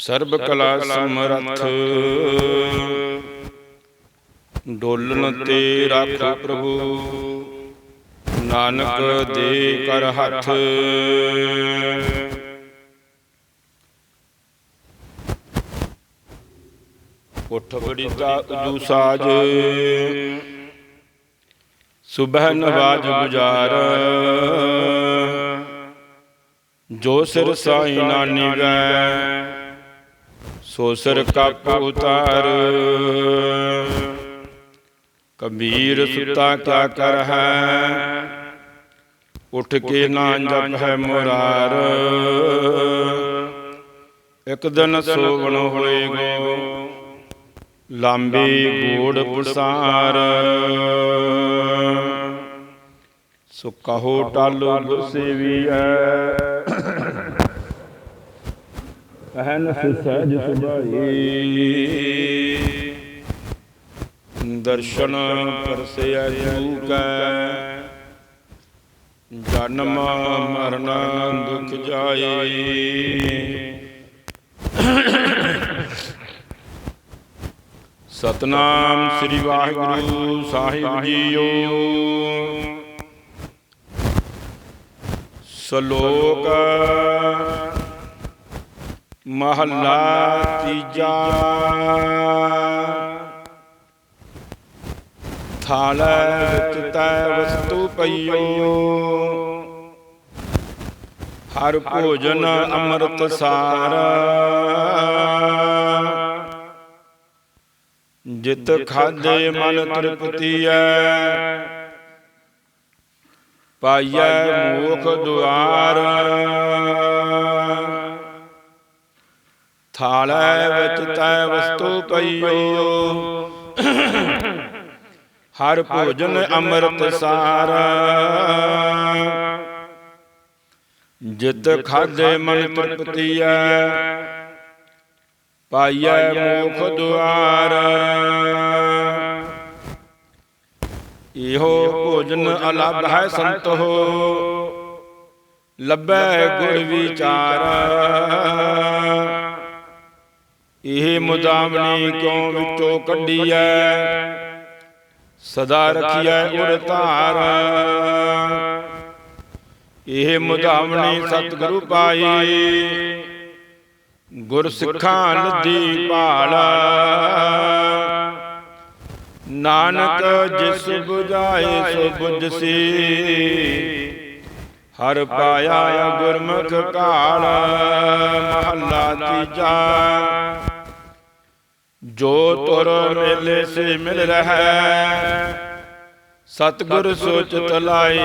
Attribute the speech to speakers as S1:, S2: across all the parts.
S1: ਸਰਬ ਕਲਾ ਸਮਰਥ। ਡੋਲਨ ਤੇ ਰੱਖ ਪ੍ਰਭੂ। ਨਾਨਕ ਦੇ ਕਰ ਹੱਥ। ਉਠ ਬੜੀ ਤਾ ਉਜੂ ਸਾਜ। ਸੁਬਹ ਨਵਾਜ ਗੁਜਾਰ। ਜੋ ਸਿਰ ਸਾਈ ਨਾ ਨਿਵੈ। ਸੋ ਸਿਰ ਕੱਪ ਉਤਾਰ। ਕਬੀਰ ਸੁਤਾ ਕਿਆ ਕਰ ਹੈ? ਉਠ ਕੇ ਨਾ ਜਪ ਹੈ ਮੁਰਾਰ। ਇੱਕ ਦਿਨ ਸੋਵਣ ਹੋਏਗੋ ਲਾਂਬੀ ਗੂੜ ਪੁਸਾਰ। ਸੋ ਕਹੋ ਟਾਲੋ ਗੁਰ ਕਹਿਨ ਸਹਿਜ ਸੁਭਾਈ। ਦਰਸ਼ਨ ਪਰਸਿਆ ਜੂਕੈ। ਜਨਮ ਮਰਨ ਦੁਖ ਜਾਏ। ਸਤਨਾਮ ਸ੍ਰੀ ਵਾਹਿਗੁਰੂ ਸਾਹਿਬ ਜੀਓ। ਸ਼ਲੋਕ ਮਹੱਲਾ ਤੀਜਾ। ਥਾਲ ਵਿੱਚ ਤੈ ਵਸਤੂ ਪਈਓ। ਹਰ ਭੋਜਨ ਅੰਮ੍ਰਿਤ ਸਾਰ। ਜਿਤ ਖਾਦੇ ਮਨ ਤ੍ਰਿਪਤੀਐ। ਪਾਈਐ ਮੋਖ ਦੁਆਰ। ਥਾਲੇ ਵਿੱਚ ਤੈ ਵਸਤੂ ਪਈਓ। ਹਰ ਭੋਜਨ ਅੰਮ੍ਰਿਤ ਸਾਰ। ਜਿਤ ਖਾਦੇ ਮਨ ਤ੍ਰਿਪਤੀਐ ਪਾਈਐ ਮੋਖ ਦੁਆਰ। ਇਹੋ ਭੋਜਨ ਅਲੱਭ ਹੈ ਸੰਤੋ। ਲੱਭੈ ਗੁਰ ਵਿਚਾਰ। ਇਹ ਮੁਦਾਮਣੀ ਕਿਉ ਵਿੱਚੋਂ ਕੱਢੀਐ? ਸਦਾ ਰਖੀਐ ਉਰ ਧਾਰ। ਇਹ ਮੁਦਾਮਣੀ ਸਤਿਗੁਰੂ ਪਾਈ। ਗੁਰ ਸਿੱਖਾਂ ਨਦੀ ਭਾਲ। ਨਾਨਕ ਜਿਸ 부ਝਾਏ ਸੋ 부ਝਸੀ ਹਰ ਪਾਇਆ ਗੁਰਮੁਖ ਕਾਲ। ਮਹੱਲਾ ਤੀਜਾ। ਜੋ ਤੁਰ ਮੇਲੇ ਸੇ ਮਿਲ ਰਹਾ ਸਤਗੁਰ ਸੋਚ ਤਲਾਈ।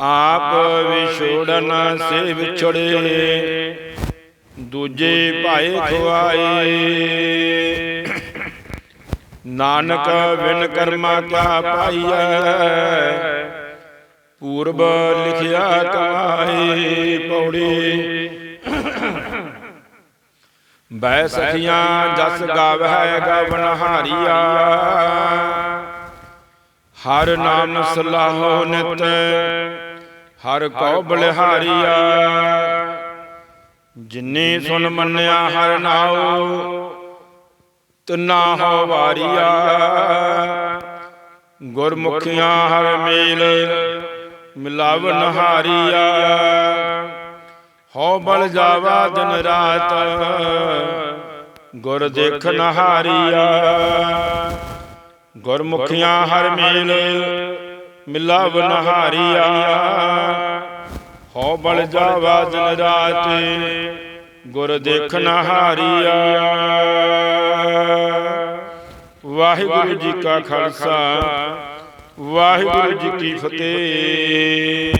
S1: ਆਪ ਵਿਛੋੜਨ ਸੇ ਵਿਛੜੇ, ਦੂਜੇ ਭਾਏ ਖੁਆਏ ਨਾਨਕ ਵਿਨ ਕਰਮਾ ਕਿਆ ਪਾਈਐ, ਪੂਰਬ ਲਿਖਿਆ ਕਮਾਈ ਪੌੜੀ। ਬੈ ਸਖੀਆਂ ਜਸ ਗਾਵੈ ਗਵਨ ਹਾਰੀਆ। ਹਰ ਨਾਮ ਸਲਾਹੋ ਨਿਤ ਹਰ ਕਉ ਬਲਿਹਾਰੀਆ ਜਿਨੇ ਸੁਨ ਮੰਨਿਆ ਹਰ ਨਾਉ ਤਨਾ ਹੋ ਵਾਰੀਆ। ਗੁਰਮੁਖੀਆਂ ਹਰ ਮੇਲ ਮਿਲਾਵਨ ਹਾਰੀਆ। ਹਉ ਬਲ ਜਾਵਾ ਦਿਨ ਰਾਤ। ਗੁਰ ਦੇਖਨ ਹਾਰੀਆ ਗੁਰਮੁਖੀਆਂ ਹਰ ਮੇਲ ਮਿਲਾਵਨ ਹਾਰੀਆ ਹਉ ਬਲ ਜਾਵਾ ਦਿਨ ਰਾਤ। ਗੁਰ ਦੇਖਨ ਹਾਰੀਆ ਵਾਹਿਗੁਰੂ ਜੀ ਕਾ ਖਾਲਸਾ। ਵਾਹਿਗੁਰੂ ਜੀ ਕੀ ਫਤਿਹ।